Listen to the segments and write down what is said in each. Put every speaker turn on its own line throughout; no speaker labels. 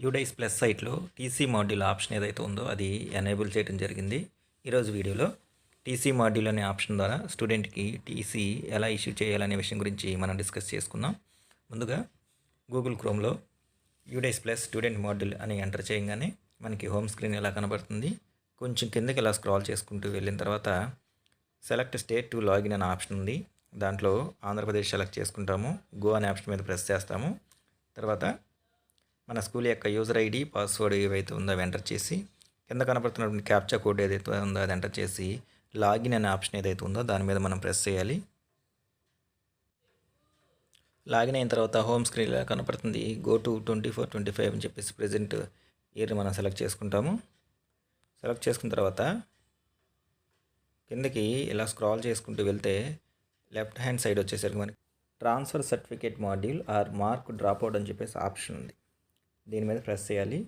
UDISE plus సైట్లో TC module option ఏదైతే ఉందో అది ఎనేబుల్ చేయడం జరిగింది. ఈరోజు వీడియోలో టీసీ మాడ్యూల్ అనే ఆప్షన్ ద్వారా స్టూడెంట్కి టీసీ ఎలా ఇష్యూ చేయాలనే విషయం గురించి మనం డిస్కస్ చేసుకుందాం. ముందుగా గూగుల్ క్రోమ్లో యూడైస్ ప్లస్ స్టూడెంట్ మాడ్యూల్ అని ఎంటర్ చేయగానే మనకి హోమ్ స్క్రీన్ ఎలా కనబడుతుంది? కొంచెం కిందకి ఇలా స్క్రాల్ చేసుకుంటూ వెళ్ళిన తర్వాత సెలెక్ట్ స్టేట్ టు లాగిన్ అనే ఆప్షన్ ఉంది. దాంట్లో ఆంధ్రప్రదేశ్ సెలెక్ట్ చేసుకుంటాము. గో అనే ఆప్షన్ మీద ప్రెస్ చేస్తాము. తర్వాత మన స్కూల్ యొక్క యూజర్ ఐడి పాస్వర్డ్ ఏవైతే ఉందో అవి ఎంటర్ చేసి కింద కనపడుతున్నటువంటి క్యాప్చా కోడ్ ఏదైతే ఉందో అది ఎంటర్ చేసి లాగిన్ అనే ఆప్షన్ ఏదైతే ఉందో దాని మీద మనం ప్రెస్ చేయాలి. లాగిన్ అయిన తర్వాత హోమ్ స్క్రీన్ కనపడుతుంది go to twenty four twenty five అని చెప్పేసి ప్రజెంట్ ఇయర్ మనం సెలెక్ట్ చేసుకుంటాము. సెలెక్ట్ చేసుకున్న తర్వాత కిందకి ఇలా స్క్రాల్ చేసుకుంటూ వెళ్తే లెఫ్ట్ హ్యాండ్ సైడ్ వచ్చేసరికి మనకి transfer certificate module or mark drop out అని చెప్పేసి ఆప్షన్ ఉంది. దీని మీద ప్రెస్ చేయాలి.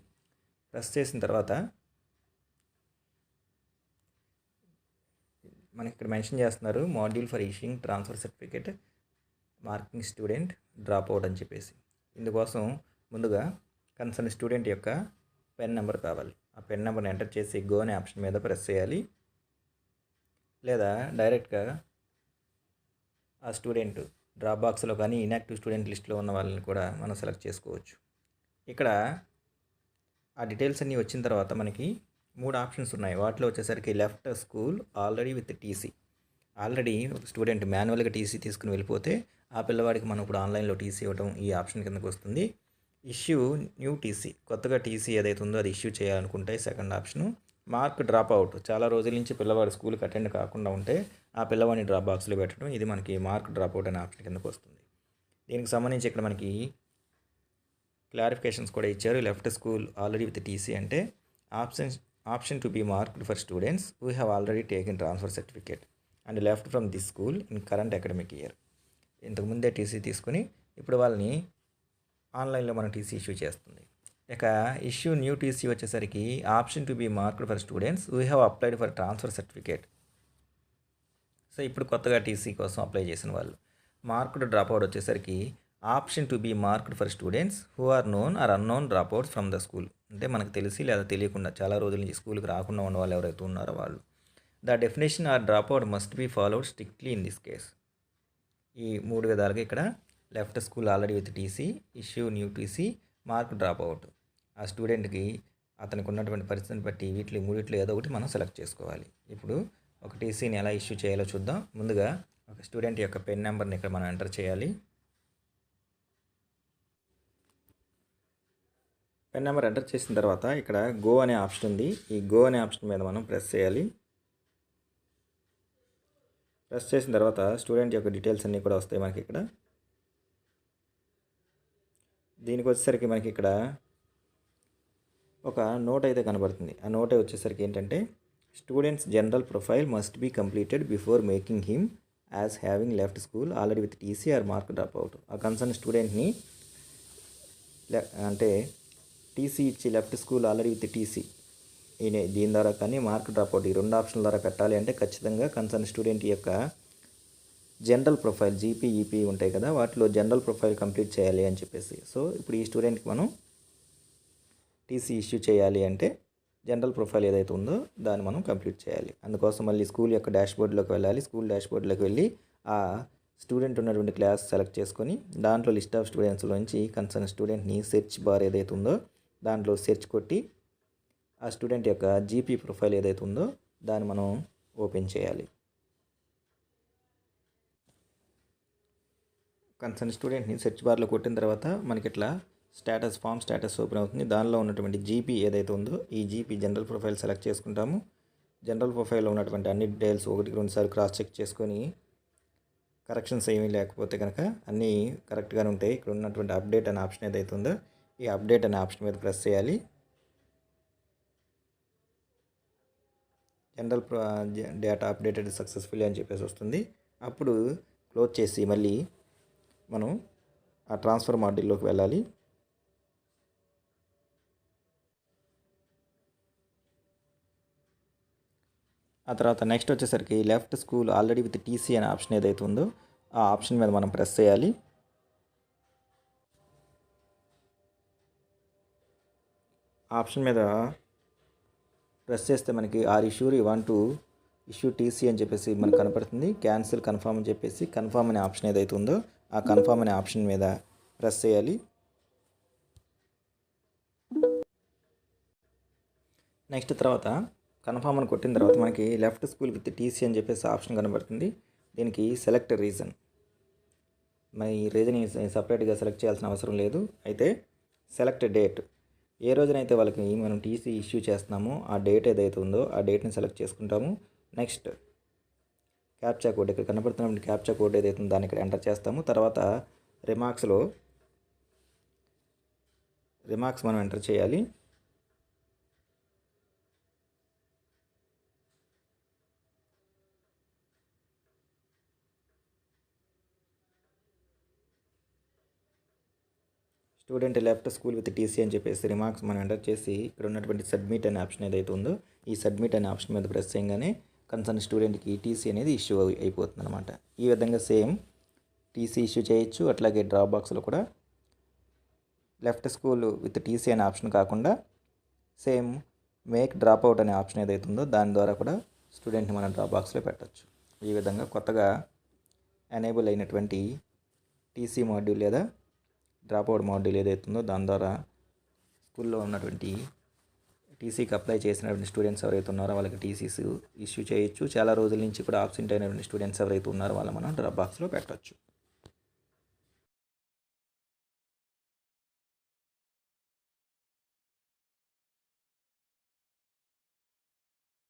ప్రెస్ చేసిన తర్వాత మనకి ఇక్కడ మెన్షన్ చేస్తున్నారు module for issuing transfer certificate marking student drop out అని చెప్పేసి. ఇందుకోసం ముందుగా కన్సర్న్ స్టూడెంట్ యొక్క పెన్ నెంబర్ కావాలి. ఆ పెన్ నెంబర్ని ఎంటర్ చేసి గో అనే ఆప్షన్ మీద ప్రెస్ చేయాలి. లేదా డైరెక్ట్గా ఆ స్టూడెంట్ డ్రాప్ బాక్స్లో కానీ ఇన్యాక్టివ్ స్టూడెంట్ లిస్ట్లో ఉన్న వాళ్ళని కూడా మనం సెలెక్ట్ చేసుకోవచ్చు. ఇక్కడ ఆ డీటెయిల్స్ అన్నీ వచ్చిన తర్వాత మనకి మూడు ఆప్షన్స్ ఉన్నాయి. వాటిలో వచ్చేసరికి left school already with TC already ఒక స్టూడెంట్ మాన్యువల్గా టీసీ తీసుకుని వెళ్ళిపోతే ఆ పిల్లవాడికి మనం ఇప్పుడు ఆన్లైన్లో టీసీ ఇవ్వడం ఈ ఆప్షన్ కిందకు వస్తుంది. ఇష్యూ న్యూ టీసీ కొత్తగా టీసీ ఏదైతే ఉందో అది ఇష్యూ చేయాలనుకుంటే second option mark drop out చాలా రోజుల నుంచి పిల్లవాడు స్కూల్కి అటెండ్ కాకుండా ఉంటే ఆ పిల్లవాడిని డ్రాప్ బాక్స్లో పెట్టడం ఇది మనకి మార్క్ డ్రాప్ అవుట్ అనే ఆప్షన్ కిందకు వస్తుంది. దీనికి సంబంధించి ఇక్కడ మనకి క్లారిఫికేషన్స్ కూడా ఇచ్చారు. Left school already with TC అంటే option option to be marked for students who have already taken transfer certificate and left from this school in current academic year. ఇంతకుముందే టీసీ తీసుకుని ఇప్పుడు వాళ్ళని ఆన్లైన్లో మనం టీసీ ఇష్యూ చేస్తుంది. ఇక ఇష్యూ న్యూ టీసీ వచ్చేసరికి option to be marked for students we have applied for transfer certificate. So ఇప్పుడు కొత్తగా టీసీ కోసం అప్లై చేసిన వాళ్ళు మార్కుడ్ డ్రాప్ అవుట్ వచ్చేసరికి option to be marked for students who are known or unknown dropouts from the school. అంటే మనకు తెలిసి లేదా తెలియకుండా చాలా రోజుల నుంచి స్కూల్కి రాకుండా ఉన్న వాళ్ళు ఎవరైతే ఉన్నారో వాళ్ళు. The definition or drop out must be followed strictly in this case. ఈ మూడు విధాలుగా ఇక్కడ left school already with TC issue new TC mark drop out ఆ స్టూడెంట్కి అతనికి ఉన్నటువంటి పరిస్థితిని బట్టి వీటిలో మూడిట్లో ఏదో ఒకటి మనం సెలెక్ట్ చేసుకోవాలి. ఇప్పుడు ఒక టీసీని ఎలా ఇష్యూ చేయాలో చూద్దాం. ముందుగా ఒక స్టూడెంట్ యొక్క పెన్ నెంబర్ని ఇక్కడ మనం ఎంటర్ చేయాలి. పెన్ నెంబర్ ఎంటర్ చేసిన తర్వాత ఇక్కడ గో అనే ఆప్షన్ ఉంది. ఈ గో అనే ఆప్షన్ మీద మనం ప్రెస్ చేయాలి. ప్రెస్ చేసిన తర్వాత స్టూడెంట్ యొక్క డీటెయిల్స్ అన్నీ కూడా వస్తాయి మనకి ఇక్కడ. దీనికి వచ్చేసరికి మనకి ఇక్కడ ఒక నోట్ అయితే కనబడుతుంది. ఆ నోట్ వచ్చేసరికి ఏంటంటే students general profile must be completed before making him as having left school already with TC or mark drop out. ఆ కన్సర్న్ స్టూడెంట్ని అంటే టీసీ ఇచ్చి left school already with TC ఈయన దీని ద్వారా కానీ మార్క్ డ్రాప్ అవుట్ ఈ రెండు ఆప్షన్ల ద్వారా కట్టాలి అంటే ఖచ్చితంగా కన్సర్న్ స్టూడెంట్ యొక్క జనరల్ ప్రొఫైల్ జీపీ ఈపీ ఉంటాయి కదా వాటిలో జనరల్ ప్రొఫైల్ కంప్లీట్ చేయాలి అని చెప్పేసి. సో ఇప్పుడు ఈ స్టూడెంట్కి మనం టీసీ ఇష్యూ చేయాలి అంటే జనరల్ ప్రొఫైల్ ఏదైతే ఉందో దాన్ని మనం కంప్లీట్ చేయాలి. అందుకోసం మళ్ళీ స్కూల్ యొక్క డాష్బోర్డ్లోకి వెళ్ళాలి. స్కూల్ డాష్బోర్డ్లోకి వెళ్ళి ఆ స్టూడెంట్ ఉన్నటువంటి క్లాస్ సెలెక్ట్ చేసుకొని దాంట్లో లిస్ట్ ఆఫ్ స్టూడెంట్స్లో నుంచి కన్సర్న్ స్టూడెంట్ని సెర్చ్ బార్ ఏదైతే ఉందో దాంట్లో సెర్చ్ కొట్టి ఆ స్టూడెంట్ యొక్క జీపీ ప్రొఫైల్ ఏదైతే ఉందో దాన్ని మనం ఓపెన్ చేయాలి. కన్సర్న్ స్టూడెంట్ని సెర్చ్ బార్లో కొట్టిన తర్వాత మనకి ఇట్లా స్టేటస్ ఫామ్ స్టేటస్ ఓపెన్ అవుతుంది. దానిలో ఉన్నటువంటి జీపీ ఏదైతే ఉందో ఈ జీపీ జనరల్ ప్రొఫైల్ సెలెక్ట్ చేసుకుంటాము. జనరల్ ప్రొఫైల్లో ఉన్నటువంటి అన్ని డీటెయిల్స్ ఒకటికి రెండుసార్లు క్రాస్ చెక్ చేసుకొని కరెక్షన్స్ ఏమీ లేకపోతే కనుక అన్నీ కరెక్ట్గానే ఉంటాయి. ఇక్కడ ఉన్నటువంటి అప్డేట్ అనే ఆప్షన్ ఏదైతే ఉందో ఈ అప్డేట్ అనే ఆప్షన్ మీద ప్రెస్ చేయాలి. జనరల్ డేటా అప్డేటెడ్ సక్సెస్ఫుల్లీ అని చెప్పేసి వస్తుంది. అప్పుడు క్లోజ్ చేసి మళ్ళీ మనం ఆ ట్రాన్స్ఫర్ మాడ్యూల్లోకి వెళ్ళాలి. ఆ తర్వాత నెక్స్ట్ వచ్చేసరికి left school already with TC అనే ఆప్షన్ ఏదైతే ఉందో ఆ ఆప్షన్ మీద మనం ప్రెస్ చేయాలి. ఆప్షన్ మీద ప్రెస్ చేస్తే మనకి are you sure you want to issue TC అని చెప్పేసి మనకు కనపడుతుంది. క్యాన్సిల్ కన్ఫామ్ అని చెప్పేసి కన్ఫర్మ్ అనే ఆప్షన్ ఏదైతే ఉందో ఆ కన్ఫామ్ అనే ఆప్షన్ మీద ప్రెస్ చేయాలి. నెక్స్ట్ తర్వాత కన్ఫామ్ అని కొట్టిన తర్వాత మనకి లెఫ్ట్ స్కూల్ విత్ టీసీ అని చెప్పేసి ఆప్షన్ కనబడుతుంది. దీనికి సెలెక్ట్ రీజన్. మరి ఈ రీజన్ సపరేట్గా సెలెక్ట్ చేయాల్సిన అవసరం లేదు. అయితే సెలెక్ట్ డేట్. ఏ రోజునైతే వాళ్ళకి మనం టీసీ ఇష్యూ చేస్తున్నామో ఆ డేట్ ఏదైతే ఉందో ఆ డేట్ని సెలెక్ట్ చేసుకుంటాము. నెక్స్ట్ క్యాప్చా కోడ్ ఇక్కడ కనపడుతున్నటువంటి క్యాప్చా కోడ్ ఏదైతే ఉందో దాన్ని ఇక్కడ ఎంటర్ చేస్తాము. తర్వాత రిమార్క్స్లో రిమార్క్స్ మనం ఎంటర్ చేయాలి. Student left school with TC అని చెప్పేసి రిమార్క్స్ మనం ఎంటర్ చేసి ఇక్కడ ఉన్నటువంటి సబ్మిట్ అనే ఆప్షన్ ఏదైతే ఉందో ఈ సబ్మిట్ అనే ఆప్షన్ మీద ప్రెస్ చేయగానే కన్సర్న్ స్టూడెంట్కి టీసీ అనేది ఇష్యూ అయిపోతుంది అనమాట ఈ విధంగా సేమ్ టీసీ ఇష్యూ చేయొచ్చు అట్లాగే డ్రాప్ బాక్స్లో కూడా లెఫ్ట్ స్కూల్ విత్ టీసీ అనే ఆప్షన్ కాకుండా సేమ్ మేక్ డ్రాప్ అవుట్ అనే ఆప్షన్ ఏదైతే ఉందో దాని ద్వారా కూడా స్టూడెంట్ని మనం డ్రాప్ బాక్స్లో పెట్టచ్చు. ఈ విధంగా కొత్తగా ఎనేబుల్ అయినటువంటి టీసీ మాడ్యూల్ లేదా డ్రాప్ అవుట్ మాడ్యూల్ ఏదైతే ఉందో దాని ద్వారా స్కూల్లో ఉన్నటువంటి టీసీకి అప్లై చేసినటువంటి స్టూడెంట్స్ ఎవరైతే ఉన్నారో వాళ్ళకి టీసీస్ ఇష్యూ చేయొచ్చు. చాలా రోజుల నుంచి కూడా ఆబ్సెంట్ అయినటువంటి స్టూడెంట్స్ ఎవరైతే ఉన్నారో వాళ్ళ మనం డ్రాప్ బాక్స్లో పెట్టవచ్చు